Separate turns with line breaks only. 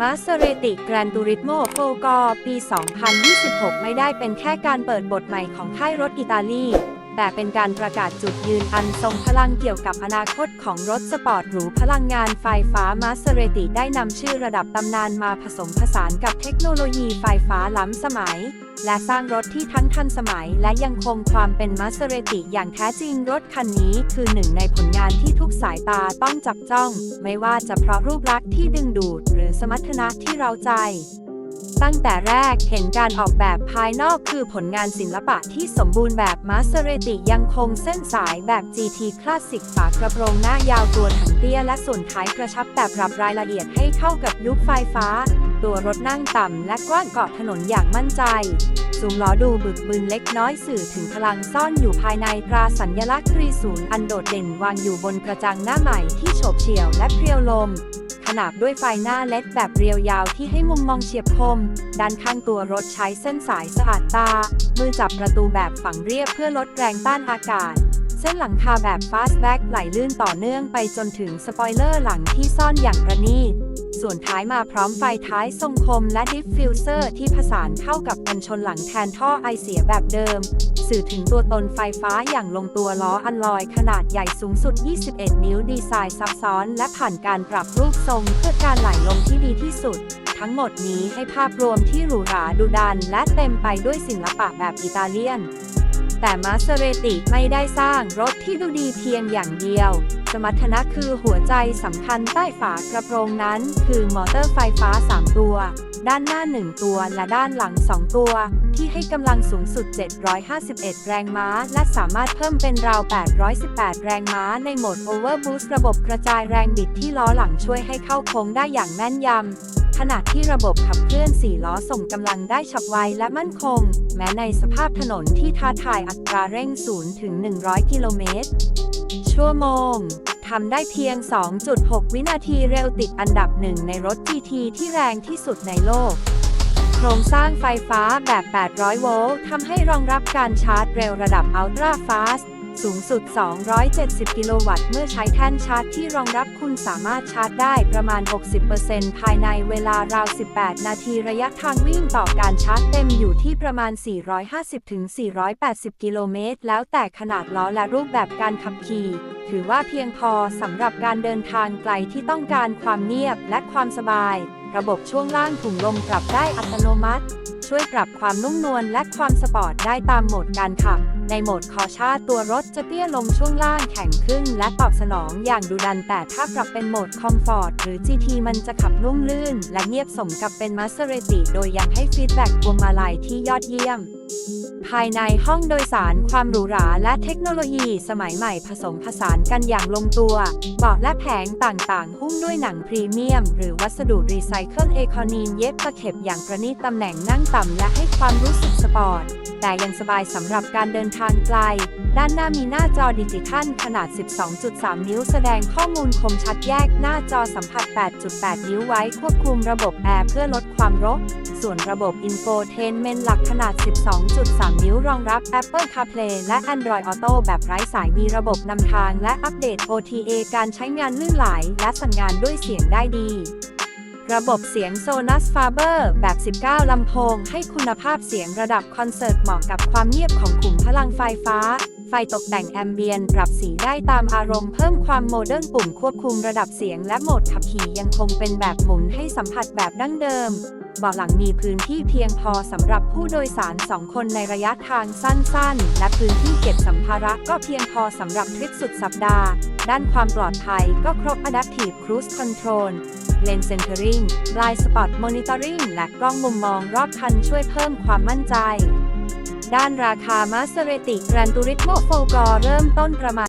มาสเรติแกรนตูริทโมโฟกอปี 2026 ไม่ได้เป็นแค่การเปิดบทใหม่ของค่ายรถอิตาลี แต่เป็นการประกาศจุดยืนอันทรงพลังเกี่ยวกับอนาคตของรถสปอร์ตหรูพลังงานไฟฟ้ามาสเรติได้นำชื่อระดับตำนานมาผสมผสานกับเทคโนโลยีไฟฟ้าล้ำสมัย และสร้างรถที่ทั้งทันสมัย และยังคงความเป็นมาสเรติอย่างแท้จริงรถคันนี้คือหนึ่งในผลงานที่ทุกสายตาต้องจับจ้อง ไม่ว่าจะเพราะรูปลักษณ์ที่ดึงดูด หรือสมรรถนะที่เราใจ ตั้งแต่แรกเห็นการออกแบบภายนอกคือผลงานศิลปะที่สมบูรณ์แบบมาสเรติยังคงเส้นสายแบบ GT คลาสสิกฝากระโปรงหน้ายาวตัวถังเตี้ยและส่วนท้ายกระชับแต่ปรับรายละเอียดให้เข้ากับยุคไฟฟ้า ตัวรถนั่งต่ำและกว้างเกาะถนนอย่างมั่นใจสูงล้อดูบึกบึนเล็กน้อยสื่อถึงพลังซ่อนอยู่ภายในตราสัญลักษณ์รีศูนย์อันโดดเด่นวางอยู่บนกระจังหน้าใหม่ที่โฉบเฉี่ยวและเพรียวลม ขนาบด้วยไฟหน้าเล็ดแบบเรียวยาวที่ให้มุมมองเฉียบคม ด้านข้างตัวรถใช้เส้นสายสะอาดตา มือจับประตูแบบฝังเรียบเพื่อลดแรงต้านอากาศ เส้นหลังคาแบบ fastback ไหลลื่นต่อเนื่องไปจนถึงสปอยเลอร์หลังที่ซ่อนอย่างประณีต ส่วนท้ายมาพร้อมไฟท้ายทรงคมและดิฟฟิวเซอร์ที่ผสานเข้ากับกันชนหลังแทนท่อไอเสียแบบเดิม สื่อถึงตัวตนไฟฟ้าอย่างลงตัวล้ออันลอยขนาดใหญ่สูงสุด 21 นิ้วดีไซน์ซับซ้อน และผ่านการปรับรูปทรงเพื่อการไหลลงที่ดีที่สุด ทั้งหมดนี้ให้ภาพรวมที่หรูหราดุดัน และเต็มไปด้วยศิลปะแบบอิตาเลียน แต่มาสเรติไม่ได้สร้างรถที่ดูดีเพียงอย่างเดียว สมรรถนะคือหัวใจสำคัญใต้ฝากระโปรงนั้น คือมอเตอร์ไฟฟ้า 3 ตัว ด้านหน้า 1 ตัวและด้านหลัง 2 ตัว ที่ให้กำลังสูงสุด 751 แรงม้า และสามารถเพิ่มเป็นราว 818 แรงม้าในโหมด Overboost ระบบกระจายแรงบิดที่ล้อหลังช่วยให้เข้าโค้งได้อย่างแม่นยำขณะที่ระบบขับเคลื่อน4ล้อส่งกำลังได้ฉับไวและมั่นคง แม้ในสภาพถนนที่ท้าทายอัตราเร่ง 0 ถึง 100 กิโลเมตร ชั่วโมง ทำได้เพียง 2.6 วินาทีเร็วติดอันดับหนึ่งในรถ GT ที่แรงที่สุดในโลก โครงสร้างไฟฟ้าแบบ 800 โวลต์ทำให้รองรับการชาร์จเร็วระดับ Ultra Fast สูงสุด 270 กิโลวัตต์ เมื่อใช้แท่นชาร์จที่รองรับคุณสามารถชาร์จได้ประมาณ 60%ภายในเวลาราว 18 นาทีระยะทางวิ่งต่อการชาร์จเต็มอยู่ที่ประมาณ 450-480 กิโลเมตร แล้วแต่ขนาดล้อและรูปแบบการขับขี่ถือว่าเพียงพอสำหรับการเดินทางไกลที่ต้องการความเงียบและความสบาย ระบบช่วงล่างถุงลมปรับได้อัตโนมัติ ช่วยปรับความนุ่มนวลและความสปอร์ตได้ตามโหมดการขับ ในโหมดคอชาตัวรถจะเตี้ยลงช่วงล่างแข็งขึ้น และตอบสนองอย่างดุดัน แต่ถ้าปรับเป็นโหมดคอมฟอร์ตหรือ GT มันจะขับนุ่มลื่น และเงียบสมกับเป็นมาสเตอร์ติโดยยังให้ฟีดแบ็กพวงมาลัยที่ยอดเยี่ยม ภายในห้องโดยสารความหรูหราและเทคโนโลยีสมัยใหม่ผสมผสานกันอย่างลงตัว เบาะและแผงต่างๆ หุ้มด้วยหนังพรีเมียม หรือวัสดุรีไซเคิลเอคอนีนเย็บตะเข็บอย่างประณีตตำแหน่งนั่งต่ำและให้ความรู้สึกสปอร์ตแต่ยังสบายสำหรับการเดินทางไกล ด้านหน้ามีหน้าจอดิจิทัลขนาด 12.3 นิ้วแสดงข้อมูลคมชัดแยกหน้าจอสัมผัส 8.8 นิ้วไว้ควบคุมระบบแอร์เพื่อลดความรก ส่วนระบบ Infotainment หลักขนาด 12.3 นิ้วรองรับ Apple CarPlay และ Android Auto แบบไร้สายมีระบบนำทางและอัปเดต OTA การใช้งานลื่นไหลและสั่งงานด้วยเสียงได้ดี ระบบเสียง Sonos Faber แบบ 19 ลำโพง ให้คุณภาพเสียงระดับคอนเสิร์ตเหมาะกับความเงียบของขุมพลังไฟฟ้า ไฟตกแต่งแอมเบียนปรับสีได้ตามอารมณ์เพิ่มความโมเดิร์นปุ่มควบคุมระดับเสียงและโหมดขับขี่ยังคงเป็นแบบหมุนให้สัมผัสแบบดั้งเดิมเบาะหลังมีพื้นที่เพียงพอสำหรับผู้โดยสาร 2 คนในระยะทางสั้นๆ และพื้นที่เก็บสัมภาระก็เพียงพอสำหรับทริปสุดสัปดาห์ ด้านความปลอดภัยก็ครบ Adaptive Cruise Control Lane Centering Blind Spot Monitoring และกล้องมุมมองรอบคันช่วยเพิ่มความมั่นใจ ด้านราคามาสเตรติกรันตูริทโมโฟกอเริ่มต้นประมาณ